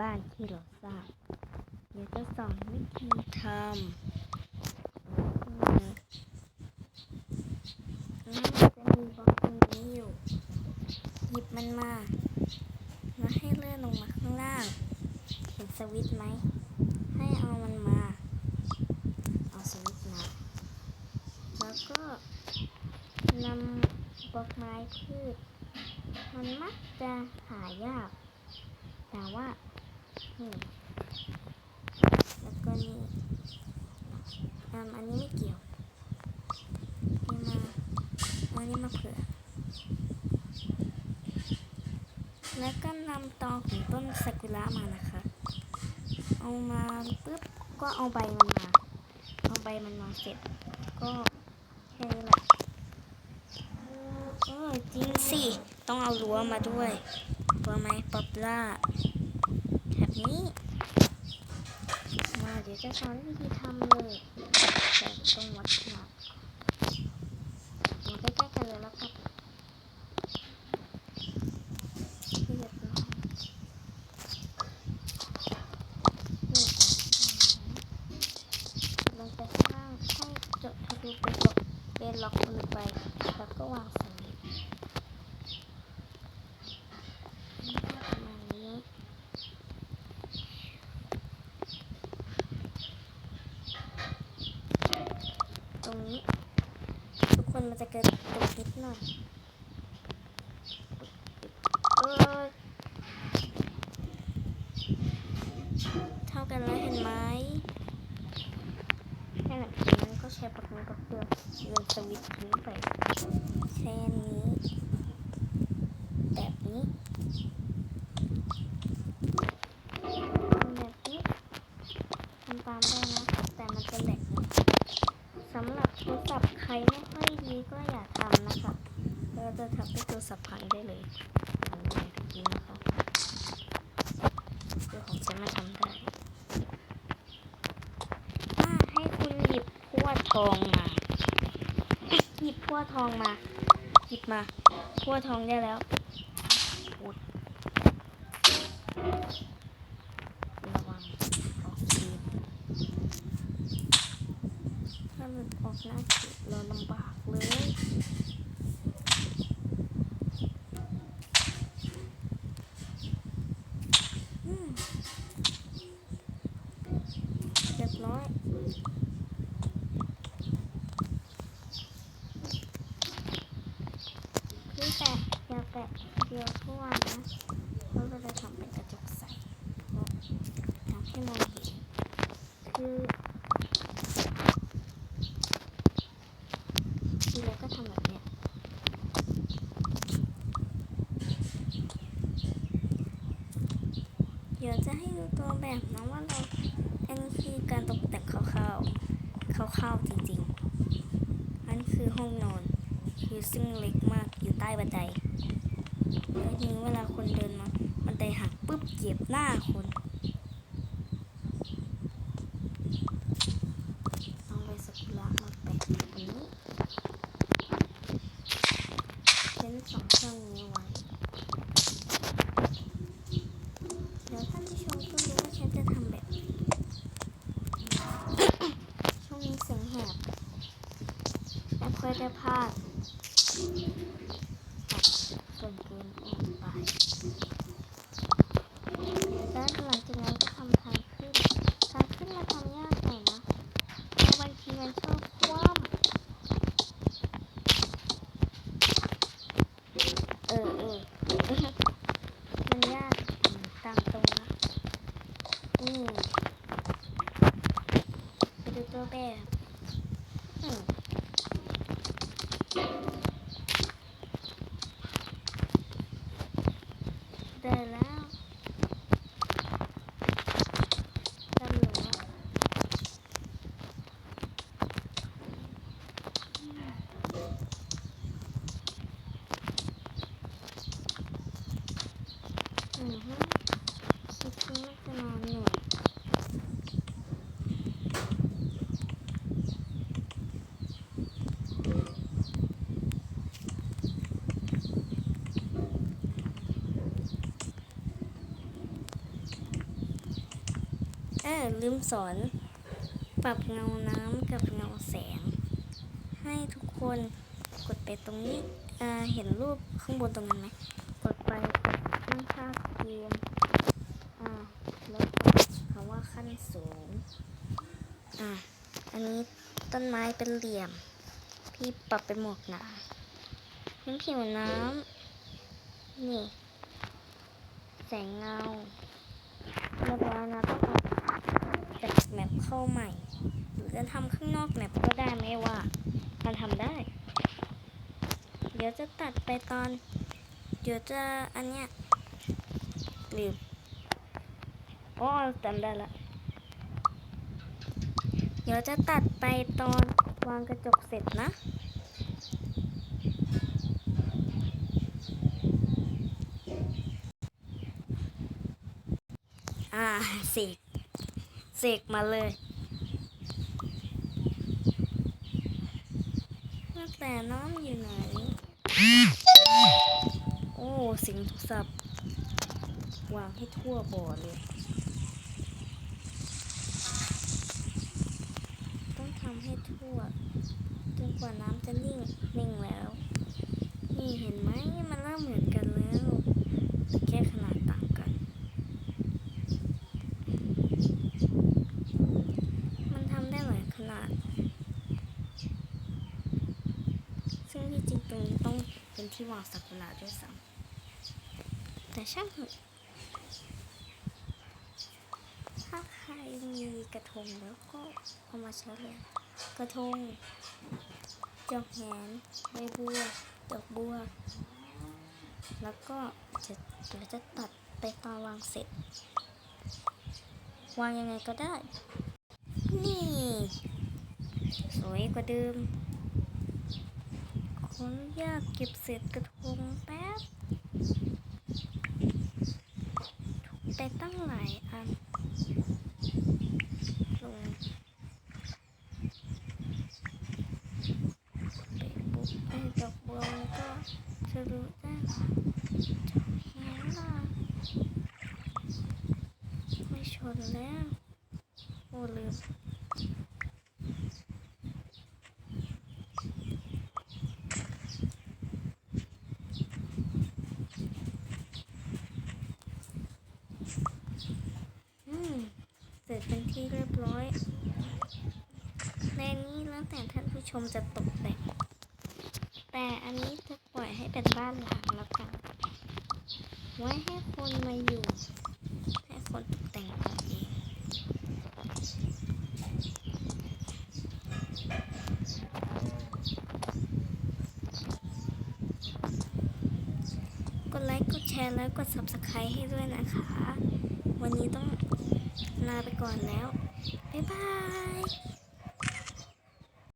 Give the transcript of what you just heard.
บ้านที่เราสร้าง เดี๋ยวจะสอนวิธีทำแล้วจะมีบล็อกตรงนี้อยู่ หยิบมันมาแล้วให้เลื่อนลงมาข้างล่าง เห็นสวิตไหม ให้เอามันมา เอาสวิตมา แล้วก็นำบล็อกไม้พืช มันมักจะหายาก แต่ว่า แล้วก็นี่อันนี้ไม่เกี่ยวนี่มาอันนี้มาเผื่อ แล้วก็นำตอของต้นซากุระมานะคะ เอามาปุ๊บก็เอาใบมันมา เอาใบมันมาเสร็จ ก็แค่นี้แหละเออจริงสิ ต้องเอารั้วมาด้วยรั้วไหมป๊อปล่า นี้ มาเดี๋ยวจะสอนวิธีทำเลยแต่ต้องวัดขนาดมาใกล้ๆกันเลยแล้วครับเริ่มจะสร้างให้จดทะลุเป็นบเป็นล็อกลงไปแล้วก็วางสวิตช์ประมาณนี้ ตรงนี้ ทุก คนมันจะเกิดตกนิดหน่อยเท่ากันแล้วเห็นไหมแค่หลังจากนั้นก็ใช้ปากกากับเพื่อเลื่อนสวิตช์ทิ้งไปแค่นี้แบบนี้แบบนี้ทำตามได้นะแต่มันจะแหลกสำหรับโทรศัพท์ใครไม่ค่อย ก็อย่าทำนะคะเราจะทำให้โทรศัพท์พังได้เลยทำได้ทุกทีนะคะเดี๋ยวของฉันมาทำได้ถ้าให้คุณหยิบพวทองมา หยิบพวทองมา หยิบมาพวทองได้แล้วอุดระวังออกทีถ้าหลุดออกหน้าขีดเราลำบาก เลย เรียบร้อยคือแปะอย่าแปะเดียวทั่วนะเพราะเราจะทำเป็นกระจกใสแล้วทำให้มองเห็นคือ ทีแรกก็ทำแบบเนี้ยเดี๋ยว จะให้ดูตัวแบบนะว่าเราอันนี้คือการตกแต่งคร่าวๆคร่าวๆจริงๆ อันคือห้องนอน คือซึ่งเล็กมากอยู่ใต้บันไดแล้วทีนี้เวลาคนเดินมาบันไดหักปุ๊บเหยียบหน้าคนเอาใบสักุระมาแปะตรงนี้เช่นสองช่องนี้ไว้ เดี๋ยวท่านผู้ชมก็รู้ว่าฉันจะทำแบบนี้ ช่วงนี้เสียงแหบและค่อยได้พลาดตัดส่วนเกินออกไปแล้วหลังจากนั้นก็ทำทางขึ้น ทางขึ้นมาทำยากหน่อยนะเพราะบางทีมันชอบคว่ำ เออเออ มันยากอืมตามตรงนะอืมไปดูตัวแบบอืม ได้แล้วจำหนูอือฮึคิดว่าจะนอนหนู อยเอลืมสอน ปรับเงาน้ำกับเงาแสง ให้ทุกคนกดไปตรงนี้เห็นรูปข้างบนตรงนั้นไหมกดไปกดตั้งค่าเกมอ่าแล้วกดคำว่าขั้นสูงอ่าอันนี้ต้นไม้เป็นเหลี่ยม พี่ปรับเป็นหมวกหนาพื้นผิวน้ำนี่ แสงเงาเรียบร้อยนะต้องเอา จากแมปเข้าใหม่ หรือจะทำข้างนอกแมปก็ได้ไม่ว่า มันทำได้ เดี๋ยวจะตัดไปตอน เดี๋ยวจะอันเนี้ยลืมอ๋อจำได้ละ เดี๋ยวจะตัดไปตอนวางกระจกเสร็จนะอ่าเสก เสกมาเลยว่แต่น้องอยู่ไหน โอ้ สิงโทรศัพท์วางให้ทั่วบ่อเลย ต้องทำให้ทั่วจนกว่าน้ำจะนิ่งนิ่งแล้ว นี่เห็นไหมมันเริ่มเหมือนกันแล้วแต่แค่ขนาดต่างกัน มันทำได้หลายขนาด ซึ่งที่จริงตรงนี้ ต้องเป็นที่วางสักุระด้วยซ้ำแต่ช่างเถอะถ้าใครมีกระทงแล้วก็เอามาใช้เลย กระทงดอกแหนใบบัวดอกบัว แล้วก็จะเดี๋ยวจะตัดไปตอนวางเสร็จ วางยังไงก็ได้ นี่ สวยกว่าเดิม ออนุญาตเก็บเศษกระทงแป๊บถูกไปตั้งหลายอันลงไปปุ๊บไอ้ดอกบัวมันก็จะรู้ได้จะเห็นล่ะไม่ชนแล้วโอ้ลืม อืม เสร็จเป็น ที่เรียบร้อยในนี้แล้วแต่ท่านผู้ชมจะตกแต่งแต่อันนี้จะปล่อยให้เป็นบ้านหลังแล้วกัน ไว้ให้คนมาอยู่ ให้คนตกแต่งกันเองกดไลค์ กดแชร์ แล้วกด subscribe ให้ด้วยนะคะ วันนี้ต้อง ลาไปก่อนแล้ว บ๊ายบาย